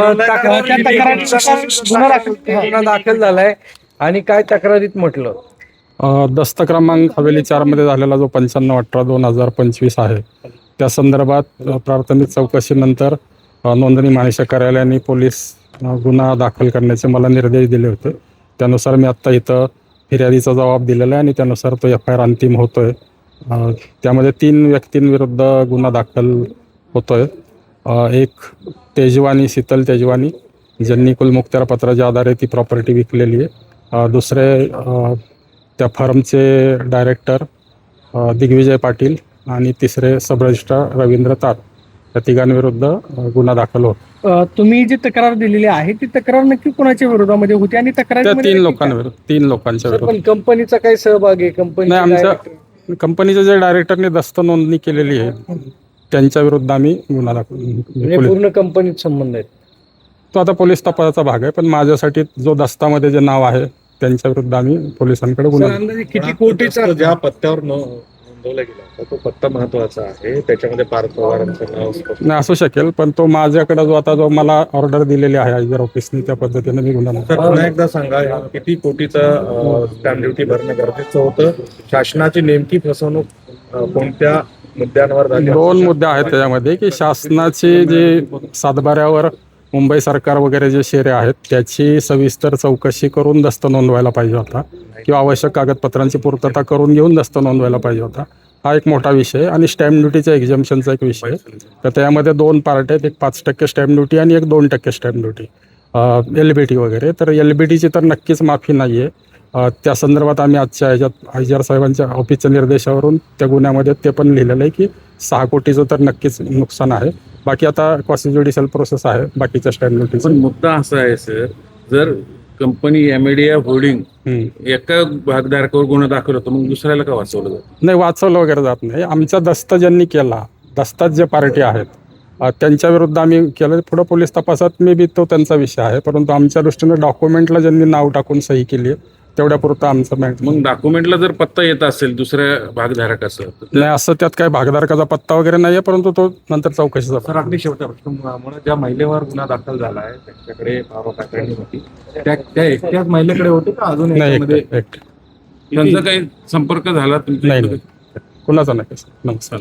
तक्रारीनुसार गुन्हा दाखल गुन्हा दाखल झालाय आणि काय तक्रारीत म्हटलं? अ, दस्त क्रमांक हवेली चारमध्ये झालेला जो पंच्याण्णव अठरा दोन हजार पंचवीस आहे. त्या संदर्भात अ, प्राथमिक चौकशीनंतर अ, नोंदणी महानिरीक्षक कार्यालयाने पोलीस अ, गुन्हा दाखल करण्याचे मला निर्देश दिले होते. त्यानुसार मी आत्ता इथं फिर्यादीचा जबाब दिलेला आहे आणि त्यानुसार तो एफ आय आर अंतिम होतोय. अ, त्यामध्ये तीन व्यक्तींविरुद्ध गुन्हा दाखल होतोय. एक तेजवानी शीतल तेजवानी ज्यांनी कुलमुक्तार पत्राच्या आधारे ती प्रॉपर्टी विकलेली आहे. दुसरे त्या फर्मचे डायरेक्टर दिग्विजय पाटील आणि तिसरे सब रजिस्ट्रार रवींद्र तार या तिघांविरुद्ध गुन्हा दाखल होतो. तुम्ही जी तक्रार दिलेली आहे ती तक्रार नक्की कोणाच्या विरोधामध्ये होती आणि तक्रार तीन लोकांविरुद्ध तीन लोकांच्या विरुद्ध पण कंपनीचा काय सहभाग आहे कंपनी आमच्या कंपनीच्या जे डायरेक्टरने दस्त नोंदणी केलेली आहे त्यांच्या विरुद्ध आम्ही गुन्हा दाखल म्हणजे पूर्ण कंपनीत संबंध आहेत. तो आता पोलीस तपासाचा भाग आहे पण माझ्यासाठी जो दस्तामध्ये जे नाव आहे त्यांच्या विरुद्ध आम्ही पोलिसांकडे गुन्हा अंदाजे किती हा कोटीचा ज्या पत्त्यावर नो- नोंदवला गेला होता तो पत्ता महत्त्वाचा आहे. त्याच्यामध्ये पार्थ पवारांचं नाव स्पष्ट नाही असू शकेल पण तो माझ्याकडे जो आता जो मला ऑर्डर दिलेली आहे आयजर ऑफिसने त्या पद्धतीने मी गुन्हा तर पुन्हा एकदा सांगा या किती कोटीचा स्टॅम्प ड्युटी भरणं गरजेचं होतं? शासनाची नेमकी फसवणूक अ, कोणत्या मुद्द्यांवर झाली. दोन मुद्दे आहेत त्याच्यामध्ये की शासनाचे जे सातबाऱ्यावर मुंबई सरकार वगैरे जे शेरे आहेत त्याची सविस्तर चौकशी करून दस्त नोंदवायला पाहिजे होता. किंवा आवश्यक कागदपत्रांची पूर्तता करून घेऊन दस्त नोंदवायला पाहिजे होता. हा एक मोठा विषय आणि स्टॅम्प ड्युटीचा एक्झाम्शनचा एक विषय तर त्यामध्ये दोन पार्ट आहेत. एक पाच टक्के स्टॅम्प ड्युटी आणि एक दोन टक्के stamp duty L B T वगैरे. तर एल बी टीची तर नक्कीच माफी नाही आहे त्या संदर्भात आम्ही आजच्या ह्याच्यात आयजीआर साहेबांच्या ऑफिसच्या निर्देशावरून त्या गुन्ह्यामध्ये ते पण लिहिलेलं आहे की सहा कोटीचं तर नक्कीच नुकसान आहे. बाकी आता क्वासी ज्युडिशियल प्रोसेस आहे बाकीच्या स्टॅम्प पण मुद्दा असा आहे सर जर कंपनी एमएडीआ होल्डिंग. एका भागधारकावर गुन्हा दाखल होतो मग दुसऱ्याला का वाचवलं जातं नाही? वाचवलं वगैरे जात नाही. आमचा दस्त ज्यांनी केला दस्तात जे पार्टी आहेत त्यांच्या विरुद्ध आम्ही केलं. पुढं पोलीस तपासात मे बी तो त्यांचा विषय आहे परंतु आमच्या दृष्टीनं डॉक्युमेंटला ज्यांनी नाव टाकून सही केली तेवढ्या पुरतं आमचं मॅट मग डॉक्युमेंटला जर पत्ता येत असेल दुसऱ्या भागधारकाचं तर ते- नाही असं त्यात काही भागधारकाचा पत्ता वगैरे नाही आहे परंतु तो नंतर चौकशीचा सर अगदी शेवटचा प्रश्न. ज्या महिलेवर गुन्हा दाखल झाला आहे त्यांच्याकडे बाबा होती त्या त्या एकट्याच महिलेकडे होते का अजून नाही याच्यामध्ये. त्यांचा काही संपर्क झाला तुमच्या नाही इकडे? नाही. कुणाचा नाही नमस्कार.